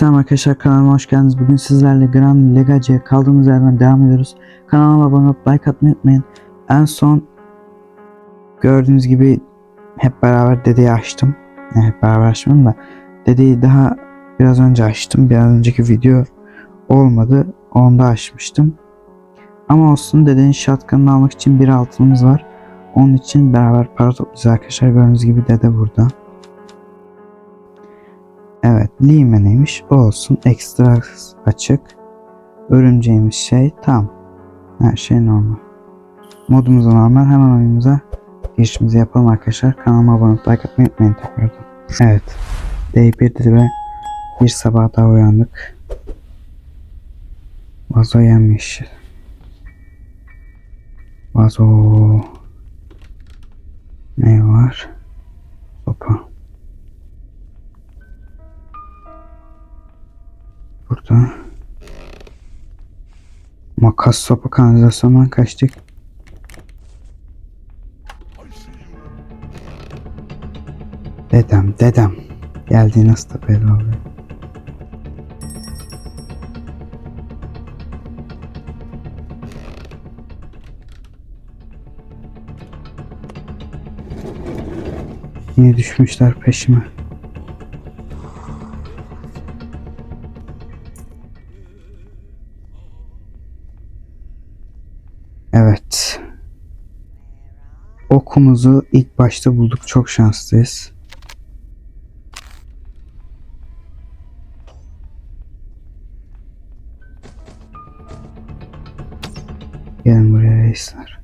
Selam arkadaşlar kanalıma hoş geldiniz. Bugün sizlerle Grand Legacy'ye kaldığımız yerden devam ediyoruz. Kanalıma abone olup like atmayı unutmayın. En son gördüğünüz gibi hep beraber dedeyi açtım. Yani hep beraber açmadım da dedeyi daha biraz önce açtım. Biraz önceki video olmadı. Onda açmıştım. Ama olsun dedenin shotgun'ını almak için bir altınımız var. Onun için beraber para toplayacağız arkadaşlar. Gördüğünüz gibi dede burada. Evet, Lime neymiş? O olsun. Ekstra açık. Örümceğimiz şey tam. Her şey normal. Modumuz da normal. Hemen oyunumuza girişimizi yapalım arkadaşlar. Kanalıma abone olup like atmayı unutmayın tekrardan. Evet. Day 1 dedi ve bir sabah daha uyandık. Vazo yenmiş. Vazo. Ne var? Sopa. Burada. Makas sopa kanalizasyondan kaçtık. Dedem, dedem. Geldiği nasıl da belli oluyor. Yine düşmüşler peşime. Evet. Okumuzu ilk başta bulduk. Çok şanslıyız. Gelin buraya reisler.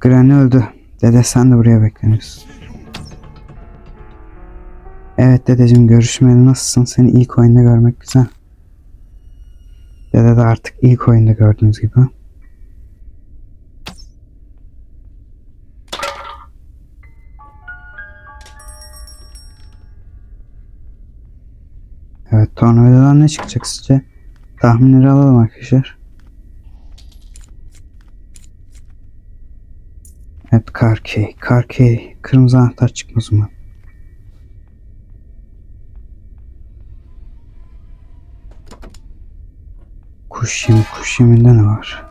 Granny öldü. Dede sen de buraya bekleniyorsun. Evet dedeciğim görüşmeli nasılsın? Seni ilk oyunda görmek güzel. Dede de artık ilk oyunda gördüğünüz gibi. Evet tornavidadan ne çıkacak sizce? Tahminleri alalım arkadaşlar. Evet kar key. Kırmızı anahtar çıkmaz umarım. Kuş yemi, kuş yeminde ne var?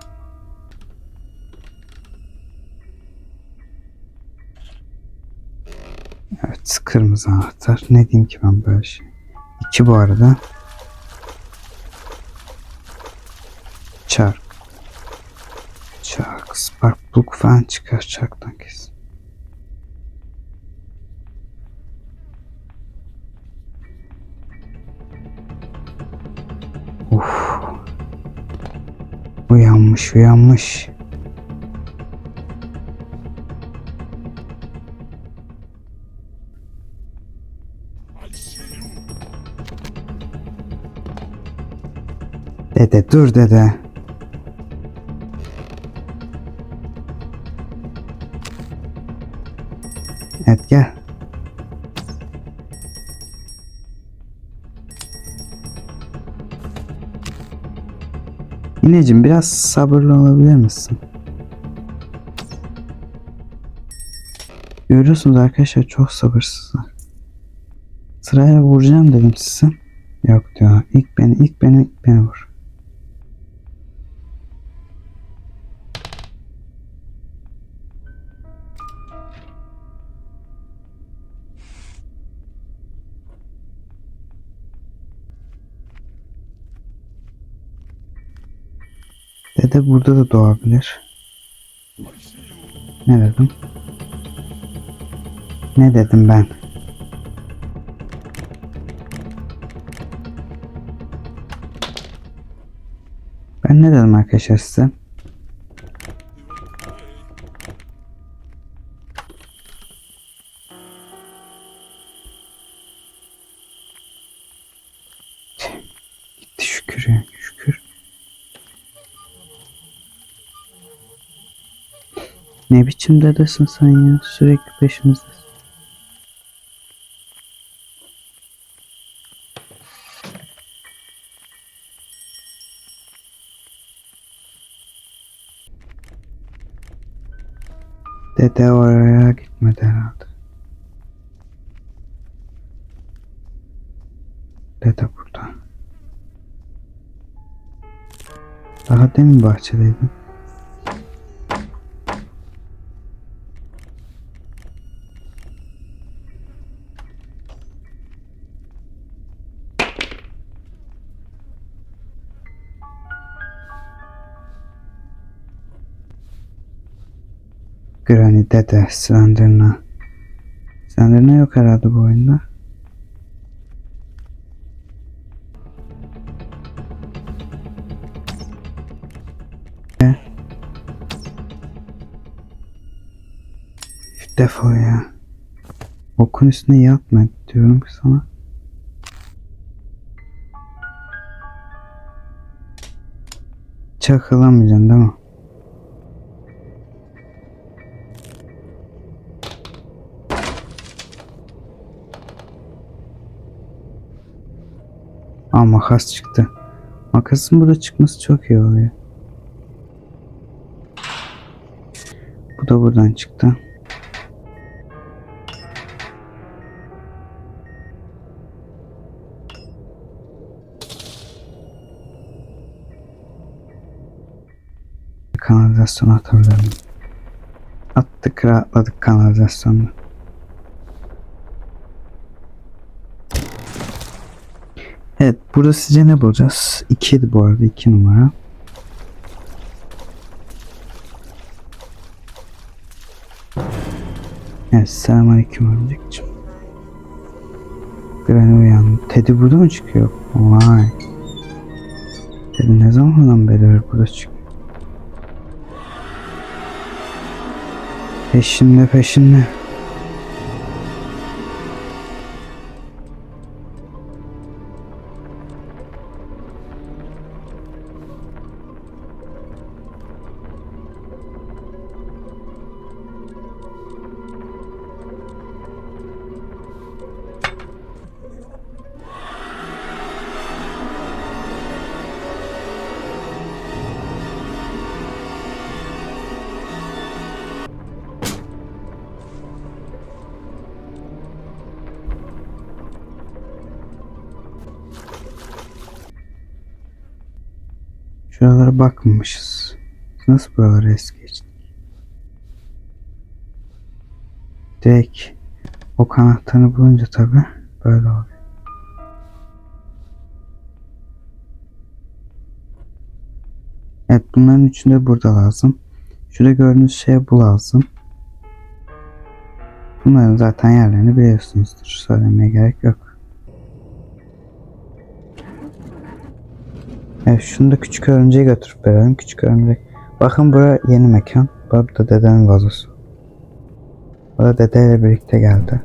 Evet, kırmızı anahtar. Ne diyeyim ki ben böyle şey? İki bu arada. Çark. Çark. Spark plug falan çıkar çarktan kesin. Uyanmış uyanmış. Dede dur dede. Yineciğim biraz sabırlı olabilir misin? Görüyorsunuz arkadaşlar çok sabırsızlar. Sıraya vuracağım dedim size. Yok diyor. İlk beni, ilk beni, ilk beni vur. Dede burada da doğabilir. Ne dedim? Ne dedim ben? Ben ne dedim arkadaşlar size? Tüh, Gitti şükür ya şükür. Ne biçim dedesin sen ya sürekli peşimizdesin. Dede oraya gitmedi herhalde. Dede burada. Daha demin bahçedeydim. Granny dede Slenderna. Slenderna yok herhalde bu oyunda. Defol ya. Okun üstüne yatma diyorum sana. Çakılamayacaksın değil mi? Makas çıktı. Makasın burada çıkması çok iyi oluyor. Bu da buradan çıktı. Kanalizasyona atabilirim. Attık rahatladık kanalizasyonda. Evet burada sizce ne bulacağız? 2 bu arada 2 numara. Evet selamünaleyküm örümcekciğim. Granny uyandı. Teddy burada mı çıkıyor? Vay. Teddy ne zamandan beri burada çıkıyor? Peşimde peşimde. Şuralara bakmamışız. Nasıl buraları es geçtik? Direkt o kanatlarını bulunca tabi böyle oluyor. Evet bunların üçünü de burada lazım. Şurada gördüğünüz şey bu lazım. Bunların zaten yerlerini biliyorsunuzdur. Söylemeye gerek yok. Evet şunu da küçük örümceğe götürüp verelim. Küçük örümcek. Bakın bura yeni mekan. Bak da dedenin vazosu. O da dedeyle birlikte geldi.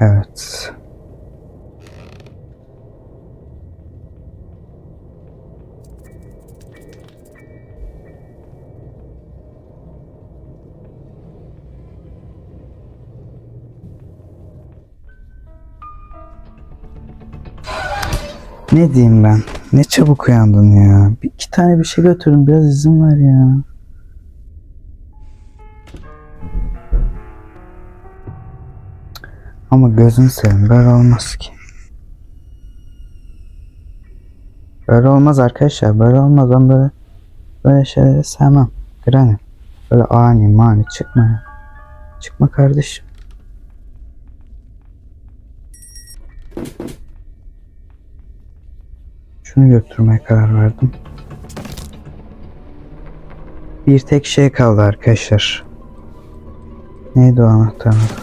Evet. Ne diyeyim ben? Ne çabuk uyandın ya. Bir, iki tane bir şey götürün. Biraz izin ver ya. Ama gözün seveyim. Böyle olmaz ki. Böyle olmaz arkadaşlar. Böyle olmaz. Ben böyle böyle şeyleri sevmem. Granny. Böyle ani mani çıkma ya. Çıkma kardeşim. Şunu götürmeye karar verdim. Bir tek şey kaldı arkadaşlar. Neydi o anahtarın adı?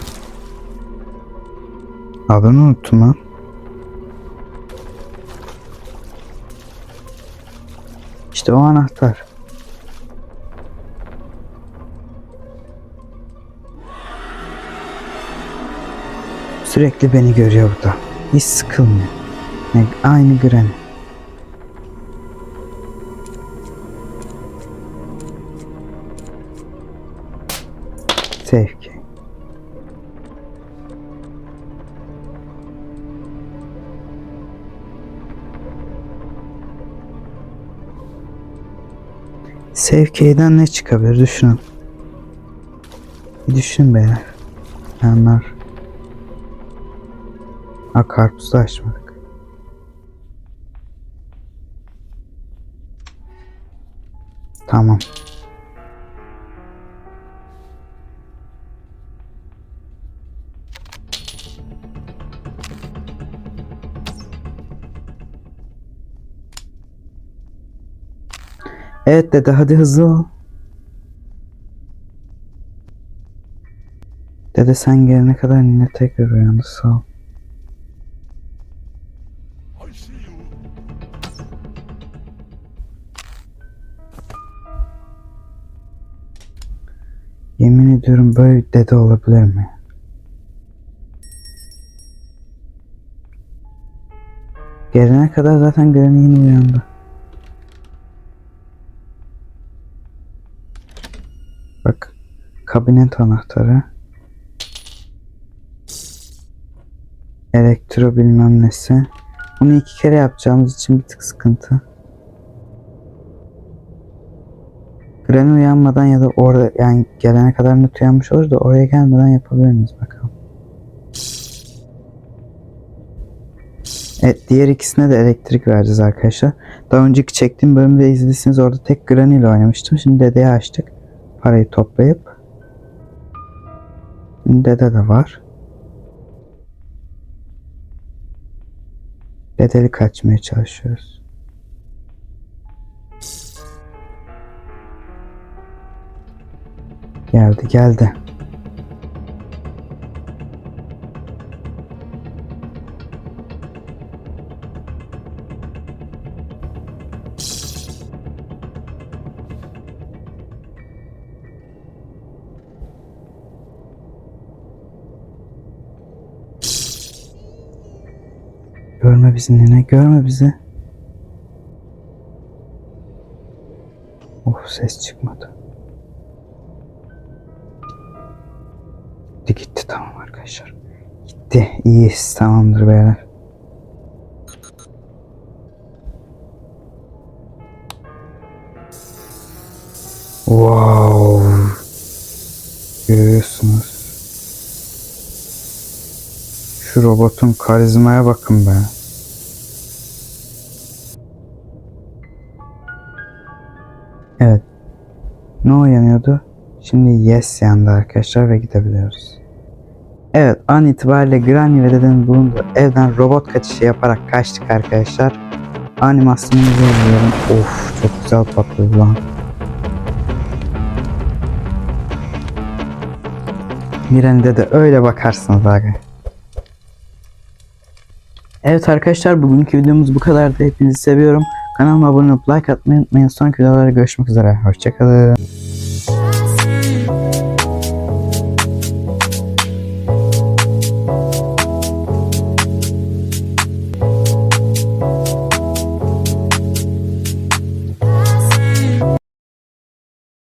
Adını unuttum lan. İşte o anahtar. Sürekli beni görüyor burada. Hiç sıkılmıyor. Aynı Granny. Sevki. Sevki'den ne çıkabilir düşünün. Bir düşünün beyler. Yanlar. Ha karpuzu açmadık. Tamam. Evet dede hadi hızlı ol. Dede sen gelene kadar yine tekrar uyandı sağ ol. Yemin ediyorum böyle bir dede olabilir mi? Gelene kadar zaten Granny yine uyandı. Bak kabinet anahtarı. Elektro bilmem nesi. Bunu iki kere yapacağımız için bir tık sıkıntı. Granny uyanmadan ya da orada yani gelene kadar net uyanmış olur da oraya gelmeden yapabilir miyiz bakalım. Evet diğer ikisine de elektrik vereceğiz arkadaşlar. Daha önceki çektiğim bölümü de izlediyseniz orada tek Granny ile oynamıştım. Şimdi dedeye açtık. Parayı toplayıp. Dede de var. Bedeli kaçmaya çalışıyoruz. Geldi geldi. Görme bizi nene görme bizi. Of ses çıkmadı. Gitti gitti tamam arkadaşlar. Gitti iyiyiz tamamdır beyler. Wow. Görüyorsunuz. Şu robotun karizmaya bakın be. Evet. Ne o yanıyordu? Şimdi yes yandı arkadaşlar ve gidebiliyoruz. Evet an itibariyle Granny ve dedenin bulunduğu evden robot kaçışı yaparak kaçtık arkadaşlar. Animasyonumuzu izliyorum. Of çok güzel patladı lan. Miran'da de öyle bakarsınız abi. Evet arkadaşlar bugünkü videomuz bu kadardı. Hepinizi seviyorum. Kanalıma abone olup like atmayı unutmayın. Sonraki videolarda görüşmek üzere. Hoşçakalın.